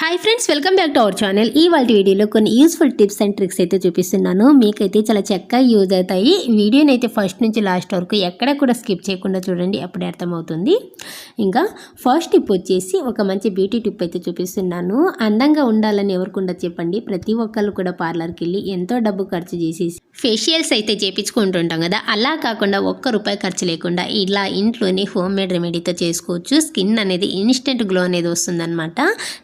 Hi friends welcome back to our channel ఈ వాళ్ళ వీడియోలో కొన్ని యూస్ఫుల్ టిప్స్ అండ్ ట్రిక్స్ అయితే చూపిస్తున్నాను. మీకైతే చాలా చక్కగా యూజ్ అవుతాయి. వీడియోని అయితే ఫస్ట్ నుంచి లాస్ట్ వరకు ఎక్కడ కూడా స్కిప్ చేయకుండా చూడండి అప్పుడే అర్థమవుతుంది. ఇంకా ఫస్ట్ టిప్ వచ్చేసి ఒక మంచి బ్యూటీ టిప్ అయితే చూపిస్తున్నాను. అందంగా ఉండాలని ఎవరికుండా చెప్పండి. ప్రతి ఒక్కళ్ళు కూడా పార్లర్కి వెళ్ళి ఎంతో డబ్బు ఖర్చు చేసి ఫేషియల్స్ అయితే చేపించుకుంటుంటాం కదా. అలా కాకుండా ఒక్క రూపాయి ఖర్చు లేకుండా ఇలా ఇంట్లోనే హోమ్ మేడ్ రెమెడీతో చేసుకోవచ్చు. స్కిన్ అనేది ఇన్స్టెంట్ గ్లో అనేది వస్తుందన్నమాట.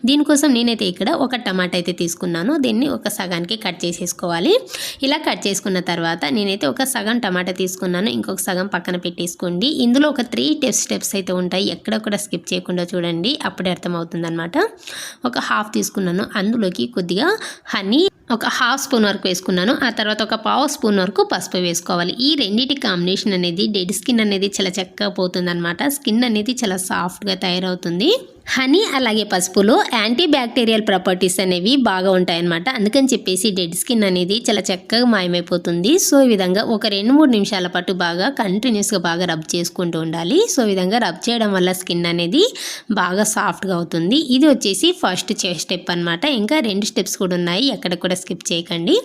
దీనికోసం నేనైతే ఇక్కడ ఒక టమాటా అయితే తీసుకున్నాను. దీన్ని ఒక సగానికి కట్ చేసేసుకోవాలి. ఇలా కట్ చేసుకున్న తర్వాత నేనైతే ఒక సగం టమాటా తీసుకున్నాను. ఇంకొక సగం పక్కన పెట్టేసుకోండి. ఇందులో ఒక త్రీ టెప్స్ స్టెప్స్ అయితే ఉంటాయి. ఎక్కడ కూడా స్కిప్ చేయకుండా చూడండి. అప్పుడే అర్థమవుతుంది అనమాట ఒక హాఫ్ తీసుకున్నాను. అందులోకి కొద్దిగా హనీ ఒక హాఫ్ స్పూన్ వరకు వేసుకున్నాను. ఆ తర్వాత ఒక పావు స్పూన్ వరకు పసుపు వేసుకోవాలి. ఈ రెండింటి కాంబినేషన్ అనేది డెడ్ స్కిన్ అనేది చాలా చక్కగా పోతుంది స్కిన్ అనేది చాలా సాఫ్ట్గా తయారవుతుంది. హనీ అలాగే పసుపులో యాంటీ బ్యాక్టీరియల్ ప్రాపర్టీస్ అనేవి బాగా ఉంటాయన్నమాట. అందుకని చెప్పేసి డెడ్ స్కిన్ అనేది చాలా చక్కగా మాయమైపోతుంది. సో ఈ విధంగా ఒక రెండు మూడు నిమిషాల పాటు బాగా కంటిన్యూస్గా బాగా రబ్ చేసుకుంటూ ఉండాలి. సో ఈ విధంగా రబ్ చేయడం వల్ల స్కిన్ అనేది బాగా సాఫ్ట్గా అవుతుంది. ఇది వచ్చేసి ఫస్ట్ స్టెప్ అనమాట ఇంకా రెండు స్టెప్స్ కూడా ఉన్నాయి. ఎక్కడ కూడా స్కిప్ చేయకండి.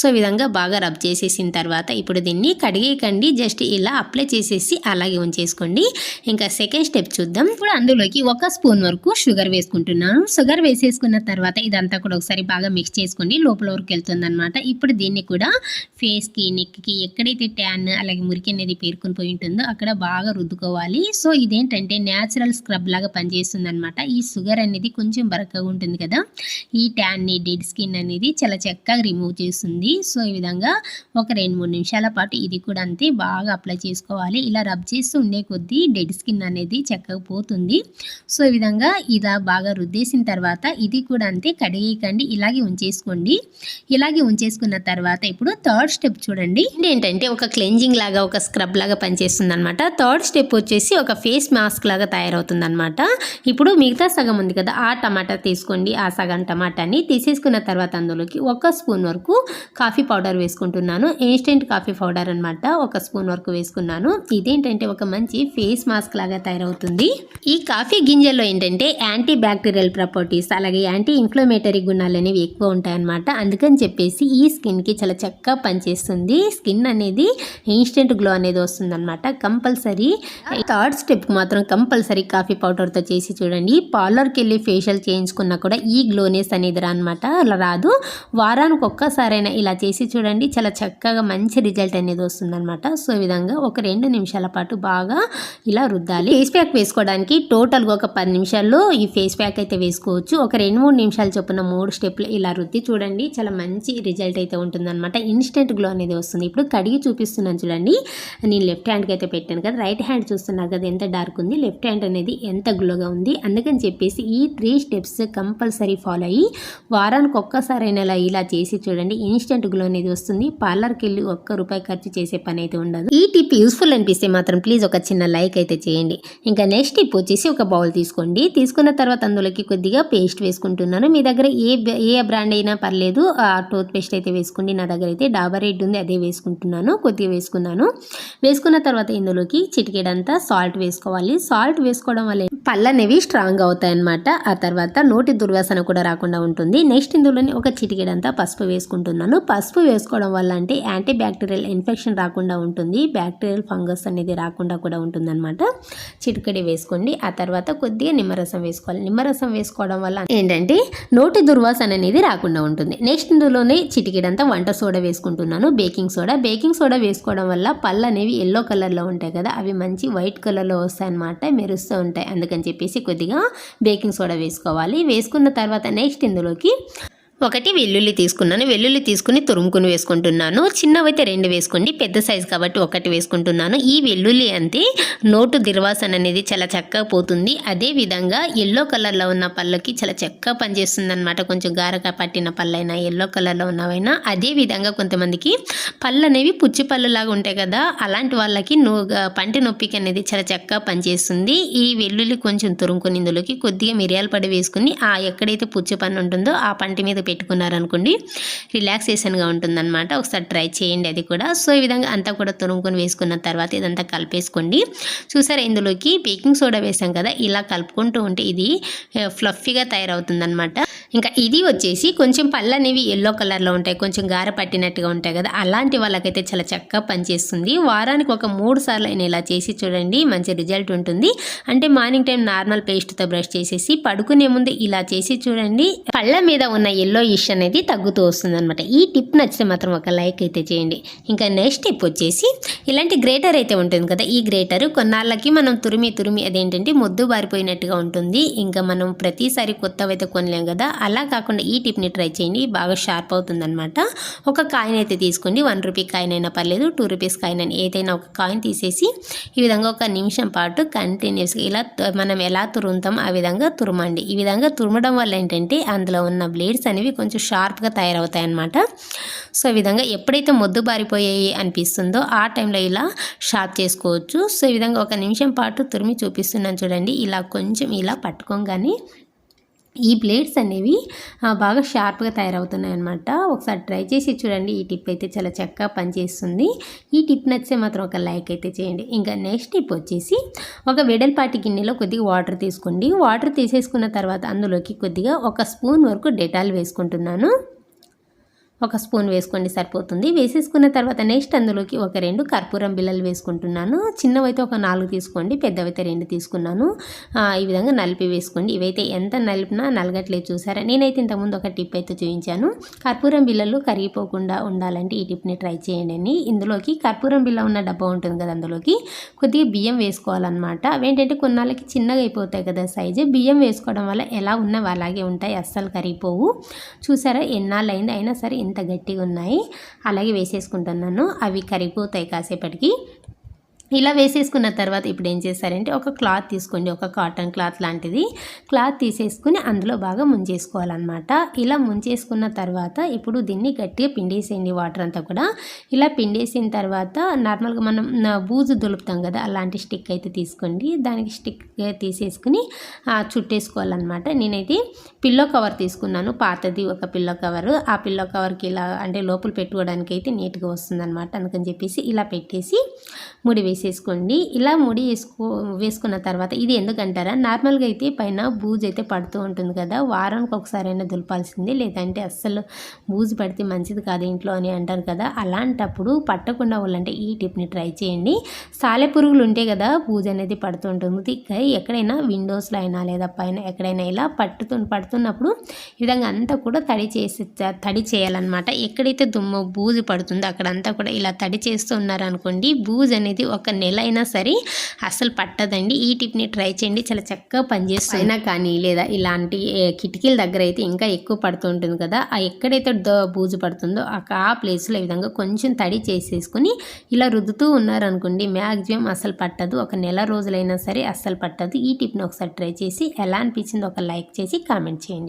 సో ఈ విధంగా బాగా రబ్ చేసేసిన తర్వాత ఇప్పుడు దీన్ని కడిగేయకండి. జస్ట్ ఇలా అప్లై చేసేసి అలాగే ఉంచేసుకోండి. ఇంకా సెకండ్ స్టెప్ చూద్దాం. ఇప్పుడు అందులోకి ఒక స్పూన్ వరకు షుగర్ వేసుకుంటున్నాను షుగర్ వేసేసుకున్న తర్వాత ఇదంతా కూడా ఒకసారి బాగా మిక్స్ చేసుకోండి లోపల వరకు వెళ్తుంది అనమాట ఇప్పుడు దీన్ని కూడా ఫేస్కి నెక్కి ఎక్కడైతే ట్యాన్ అలాగే మురికి అనేది పేర్కొని పోయి ఉంటుందో అక్కడ బాగా రుద్దుకోవాలి. సో ఇదేంటంటే న్యాచురల్ స్క్రబ్ లాగా పనిచేస్తుంది అనమాట ఈ షుగర్ అనేది కొంచెం బరకగా ఉంటుంది కదా. ఈ ట్యాన్ని డెడ్ స్కిన్ అనేది చాలా చక్కగా రిమూవ్ చేస్తుంది. సో ఈ విధంగా ఒక రెండు మూడు నిమిషాల పాటు ఇది కూడా అంతే బాగా అప్లై చేసుకోవాలి. ఇలా రబ్ చేస్తూ ఉండే కొద్దీ డెడ్ స్కిన్ అనేది చక్కగా పోతుంది. సో ఈ విధంగా ఇలా బాగా రుద్దేసిన తర్వాత ఇది కూడా అంతే కడిగేయకండి. ఇలాగే ఉంచేసుకోండి. ఇలాగే ఉంచేసుకున్న తర్వాత ఇప్పుడు థర్డ్ స్టెప్ చూడండి. ఏంటంటే ఒక క్లెంజింగ్ లాగా ఒక స్క్రబ్ లాగా పనిచేస్తుంది అనమాట థర్డ్ స్టెప్ వచ్చేసి ఒక ఫేస్ మాస్క్ లాగా తయారవుతుంది అనమాట ఇప్పుడు మిగతా సగం ఉంది కదా ఆ టమాటా తీసుకోండి. ఆ సగం టమాటాని తీసేసుకున్న తర్వాత అందులోకి ఒక స్పూన్ వరకు కాఫీ పౌడర్ వేసుకుంటున్నాను. ఇన్స్టెంట్ కాఫీ పౌడర్ అనమాట ఒక స్పూన్ వరకు వేసుకున్నాను. ఇదేంటంటే ఒక మంచి ఫేస్ మాస్క్ లాగా తయారవుతుంది. ఈ కాఫీ గింజల్లో ఏంటంటే యాంటీ బ్యాక్టీరియల్ ప్రాపర్టీస్ అలాగే యాంటీ ఇన్ఫ్లమేటరీ గుణాలు అనేవి ఎక్కువ ఉంటాయన్నమాట. అందుకని చెప్పేసి ఈ స్కిన్కి చాలా చక్కగా పనిచేస్తుంది. స్కిన్ అనేది ఇన్స్టెంట్ గ్లో అనేది వస్తుంది అనమాట కంపల్సరీ. థర్డ్ స్టెప్ మాత్రం కంపల్సరీ కాఫీ పౌడర్తో చేసి చూడండి. పార్లర్కి వెళ్ళి ఫేషియల్ చేయించుకున్నా కూడా ఈ గ్లోనెస్ అనేది రానమాట. అలా రాదు. వారానికి ఒక్కసారైనా ఇలా చేసి చూడండి. చాలా చక్కగా మంచి రిజల్ట్ అనేది వస్తుందన్నమాట. సో విధంగా ఒక రెండు నిమిషాల పాటు బాగా ఇలా రుద్దాలి. ఫేస్ ప్యాక్ వేసుకోవడానికి టోటల్గా ఒక పది నిమిషాల్లో ఈ ఫేస్ ప్యాక్ అయితే వేసుకోవచ్చు. ఒక రెండు మూడు నిమిషాలు చొప్పున మూడు స్టెప్లు ఇలా రుద్ది చూడండి. చాలా మంచి రిజల్ట్ అయితే ఉంటుందన్నమాట. ఇన్స్టెంట్ గ్లో అనేది వస్తుంది. ఇప్పుడు కడిగి చూపిస్తున్నాను చూడండి. నేను లెఫ్ట్ హ్యాండ్కి అయితే పెట్టాను కదా. రైట్ హ్యాండ్ చూస్తున్నారు కదా ఎంత డార్క్ ఉంది. లెఫ్ట్ హ్యాండ్ అనేది ఎంత గ్లోగా ఉంది? అందుకని చెప్పేసి ఈ త్రీ స్టెప్స్ కంపల్సరీ ఫాలో అయ్యి వారానికి ఒక్కసారైనా ఇలా ఇలా చేసి చూడండి. ఇన్స్టెంట్ గ్లో అనేది వస్తుంది. పార్లర్కి వెళ్ళి ఒక్క రూపాయి ఖర్చు చేసే పని అయితే ఉండదు. ఈ టిప్ యూస్ఫుల్ అనిపిస్తే మాత్రం ప్లీజ్ ఒక చిన్న లైక్ అయితే చేయండి. ఇంకా నెక్స్ట్ టిప్ వచ్చేసి ఒక బౌల్ తీసుకోండి. తీసుకున్న తర్వాత అందులోకి కొద్దిగా పేస్ట్ వేసుకుంటున్నాను. మీ దగ్గర ఏ ఏ బ్రాండ్ అయినా పర్లేదు ఆ టూత్ పేస్ట్ అయితే వేసుకోండి. నా దగ్గర అయితే డాబర్ రెడ్ ఉంది అదే వేసుకుంటున్నాను కొద్దిగా వేసుకున్నాను. వేసుకున్న తర్వాత ఇందులోకి చిటికెడంతా సాల్ట్ వేసుకోవాలి. సాల్ట్ వేసుకోవడం వల్ల పళ్ళు అనేవి స్ట్రాంగ్ అవుతాయి అన్నమాట ఆ తర్వాత నోటి దుర్వాసన కూడా రాకుండా ఉంటుంది. నెక్స్ట్ ఇందులోనే ఒక చిటికెడంతా పసుపు వేసుకుంటున్నాను. పసుపు వేసుకోవడం వల్ల అంటే యాంటీ బ్యాక్టీరియల్ ఇన్ఫెక్షన్ రాకుండా ఉంటుంది. బ్యాక్టీరియల్ ఫంగస్ అనేది రాకుండా కూడా ఉంటుందన్నమాట. చిటికెడి వేసుకోండి. ఆ తర్వాత కొద్దిగా నిమ్మ నిమ్మరసం వేసుకోవాలి. నిమ్మరసం వేసుకోవడం వల్ల ఏంటంటే నోటి దుర్వాసన అనేది రాకుండా ఉంటుంది. నెక్స్ట్ ఇందులోనే చిటికిడంతా వంట సోడా వేసుకుంటున్నాను. Baking soda. బేకింగ్ సోడా వేసుకోవడం వల్ల పళ్ళు అనేవి ఎల్లో కలర్లో ఉంటాయి కదా అవి మంచి వైట్ కలర్లో వస్తాయి అన్నమాట మెరుస్తూ ఉంటాయి. అందుకని చెప్పేసి కొద్దిగా బేకింగ్ సోడా వేసుకోవాలి. వేసుకున్న తర్వాత నెక్స్ట్ ఇందులోకి ఒకటి వెల్లుల్లి తీసుకున్నాను. వెల్లుల్లి తీసుకుని తురుముకుని వేసుకుంటున్నాను. చిన్నవైతే రెండు వేసుకోండి. పెద్ద సైజు కాబట్టి ఒకటి వేసుకుంటున్నాను. ఈ వెల్లుల్లి అంతే. నోటు దిర్వాసన అనేది చాలా చక్కగా పోతుంది. అదే విధంగా ఎల్లో కలర్లో ఉన్న పళ్ళకి చాలా చక్కగా పనిచేస్తుంది అనమాట కొంచెం గారగా పట్టిన పళ్ళైనా ఎల్లో కలర్లో ఉన్నవైనా. అదే విధంగా కొంతమందికి పళ్ళు అనేవి పుచ్చి పళ్ళు లాగా ఉంటాయి కదా. అలాంటి వాళ్ళకి నో పంటి నొప్పికి అనేది చాలా చక్కగా పనిచేస్తుంది. ఈ వెల్లుల్లి కొంచెం తురుముకుని ఇందులోకి కొద్దిగా మిరియాల పడి వేసుకుని ఆ ఎక్కడైతే పుచ్చి పన్ను ఉంటుందో ఆ పంటి మీద పెట్టుకున్నారనుకోండి రిలాక్సేషన్గా ఉంటుందన్నమాట. ఒకసారి ట్రై చేయండి అది కూడా. సో ఈ విధంగా అంతా కూడా తురుముకొని వేసుకున్న తర్వాత ఇదంతా కలిపేసుకోండి. చూసారా ఇందులోకి బేకింగ్ సోడా వేసాం కదా ఇలా కలుపుకుంటూ ఉంటే ఇది ఫ్లఫీగా తయారవుతుందన్నమాట. ఇంకా ఇది వచ్చేసి కొంచెం పళ్ళు అనేవి ఎల్లో కలర్లో ఉంటాయి. కొంచెం గార పట్టినట్టుగా ఉంటాయి కదా. అలాంటి వాళ్ళకైతే చాలా చక్కగా పనిచేస్తుంది. వారానికి ఒక మూడు సార్లు అయినా ఇలా చేసి చూడండి మంచి రిజల్ట్ ఉంటుంది. అంటే మార్నింగ్ టైం నార్మల్ పేస్ట్తో బ్రష్ చేసేసి పడుకునే ముందు ఇలా చేసి చూడండి. పళ్ళ మీద ఉన్న ఎల్లో ఇష్ అనేది తగ్గుతూ వస్తుంది అనమాట ఈ టిప్ నచ్చితే మాత్రం ఒక లైక్ అయితే చేయండి. ఇంకా నెక్స్ట్ టిప్ వచ్చేసి ఇలాంటి గ్రేటర్ అయితే ఉంటుంది కదా. ఈ గ్రేటర్ కొన్నాళ్ళకి మనం తురిమి తురిమి అదేంటంటే మొద్దు బారిపోయినట్టుగా ఉంటుంది. ఇంకా మనం ప్రతిసారి కొత్తవైతే కొనలేం కదా. అలా కాకుండా ఈ టిప్ని ట్రై చేయండి. బాగా షార్ప్ అవుతుందనమాట ఒక కాయిన్ అయితే తీసుకోండి. వన్ రూపీ కాయిన్ అయినా పర్లేదు టూ రూపీస్ కాయిన్ అయినా ఏదైనా ఒక కాయిన్ తీసేసి ఈ విధంగా ఒక నిమిషం పాటు కంటిన్యూస్గా ఇలా మనం ఎలా తురుముతాం ఆ విధంగా తురమండి. ఈ విధంగా తురమడం వల్ల ఏంటంటే అందులో ఉన్న బ్లేడ్స్ అనేవి కొంచెం షార్ప్గా తయారవుతాయి అనమాట సో ఈ విధంగా ఎప్పుడైతే మొద్దు బారిపోయాయి అనిపిస్తుందో ఆ టైంలో ఇలా షార్ప్ చేసుకోవచ్చు. సో ఈ విధంగా ఒక నిమిషం పాటు తురిమి చూపిస్తున్నాను చూడండి. ఇలా కొంచెం ఇలా పట్టుకోగానే ఈ బ్లేడ్స్ అనేవి బాగా షార్ప్గా తయారవుతున్నాయి అనమాట ఒకసారి ట్రై చేసి చూడండి. ఈ టిప్ అయితే చాలా చక్కగా పనిచేస్తుంది. ఈ టిప్ నచ్చితే మాత్రం ఒక లైక్ అయితే చేయండి. ఇంకా నెక్స్ట్ టిప్ వచ్చేసి ఒక వెడల్పాటి గిన్నెలో కొద్దిగా వాటర్ తీసుకోండి. వాటర్ తీసేసుకున్న తర్వాత అందులోకి కొద్దిగా ఒక స్పూన్ వరకు డెటాల్ వేసుకుంటున్నాను. ఒక స్పూన్ వేసుకోండి సరిపోతుంది. వేసేసుకున్న తర్వాత నెక్స్ట్ అందులోకి ఒక రెండు కర్పూరం బిల్లలు వేసుకుంటున్నాను. చిన్నవైతే ఒక నాలుగు తీసుకోండి పెద్దవైతే రెండు తీసుకున్నాను. ఈ విధంగా నలిపి వేసుకోండి. ఇవైతే ఎంత నలిపినా నలగట్లేదు చూసారా? నేనైతే ఇంతకుముందు ఒక టిప్ అయితే చూపించాను. కర్పూరం బిల్లలు కరిగిపోకుండా ఉండాలంటే ఈ టిప్ని ట్రై చేయండి ఇందులోకి కర్పూరం బిల్ల ఉన్న డబ్బా ఉంటుంది కదా అందులోకి కొద్దిగా బియ్యం వేసుకోవాలన్నమాట. అవేంటంటే కొన్నాళ్ళకి చిన్నగా అయిపోతాయి కదా సైజు. బియ్యం వేసుకోవడం వల్ల ఎలా ఉన్నవి అలాగే ఉంటాయి అస్సలు కరిగిపోవు. చూసారా? ఎన్నాళ్ళు అయినా సరే ఇంత గట్టిగా ఉన్నాయి అలాగే వేసేసుకుంటున్నాను. అవి కరిగిపోతాయి కాసేపటికి. ఇలా వేసేసుకున్న తర్వాత ఇప్పుడు ఏం చేస్తారంటే ఒక క్లాత్ తీసుకోండి ఒక కాటన్ క్లాత్ లాంటిది. క్లాత్ తీసేసుకుని అందులో బాగా ముంచేసుకోవాలన్నమాట. ఇలా ముంచేసుకున్న తర్వాత ఇప్పుడు దీన్ని గట్టిగా పిండేసేయండి వాటర్ అంతా కూడా. ఇలా పిండేసిన తర్వాత నార్మల్గా మనం బూజు దులుపుతాం కదా అలాంటి స్టిక్ అయితే తీసుకోండి. దానికి స్టిక్ తీసేసుకుని చుట్టేసుకోవాలన్నమాట. నేనైతే పిల్లో కవర్ తీసుకున్నాను. పాతది ఒక పిల్లో కవర్. ఆ పిల్లో కవర్కి ఇలా అంటే లోపల పెట్టుకోవడానికి అయితే నీట్గా వస్తుందన్నమాట అందుకని చెప్పేసి ఇలా పెట్టేసి ముడివేసి వేసేసుకోండి ఇలా ముడి వేసుకో వేసుకున్న తర్వాత ఇది ఎందుకంటారా? నార్మల్గా అయితే పైన బూజు అయితే పడుతూ ఉంటుంది కదా వారానికి ఒకసారైనా దులపాల్సిందే. లేదంటే అస్సలు బూజు పడితే మంచిది కాదు ఇంట్లో అని అంటారు కదా అలాంటప్పుడు పట్టకుండా వాళ్ళంటే ఈ టిప్ని ట్రై చేయండి. సాలె పురుగులు ఉంటాయి కదా బూజు అనేది పడుతూ ఉంటుంది. ఎక్కడైనా విండోస్లో అయినా లేదా పైన ఎక్కడైనా ఇలా పట్టుతు పడుతున్నప్పుడు ఈ విధంగా అంతా కూడా తడి చేసి తడి చేయాలన్నమాట. ఎక్కడైతే దుమ్ము బూజు పడుతుందో అక్కడంతా కూడా ఇలా తడి చేస్తూ ఉన్నారనుకోండి బూజు అనేది ఒక నెల అయినా సరే అసలు పట్టదండి. ఈ టిప్ని ట్రై చేయండి. చాలా చక్కగా పనిచేస్తుంది. అయినా కానీ లేదా ఇలాంటి కిటికీల దగ్గర అయితే ఇంకా ఎక్కువ పడుతూ ఉంటుంది కదా ఆ ఎక్కడైతే దో బూజు పడుతుందో ఆ ప్లేస్లో ఈ విధంగా కొంచెం తడి చేసేసుకుని ఇలా రుద్దుతూ ఉన్నారనుకోండి మ్యాక్సిమం అసలు పట్టదు. ఒక నెల రోజులైనా సరే అస్సలు పట్టదు. ఈ టిప్ని ఒకసారి ట్రై చేసి ఎలా అనిపించిందో ఒక లైక్ చేసి కామెంట్ చేయండి.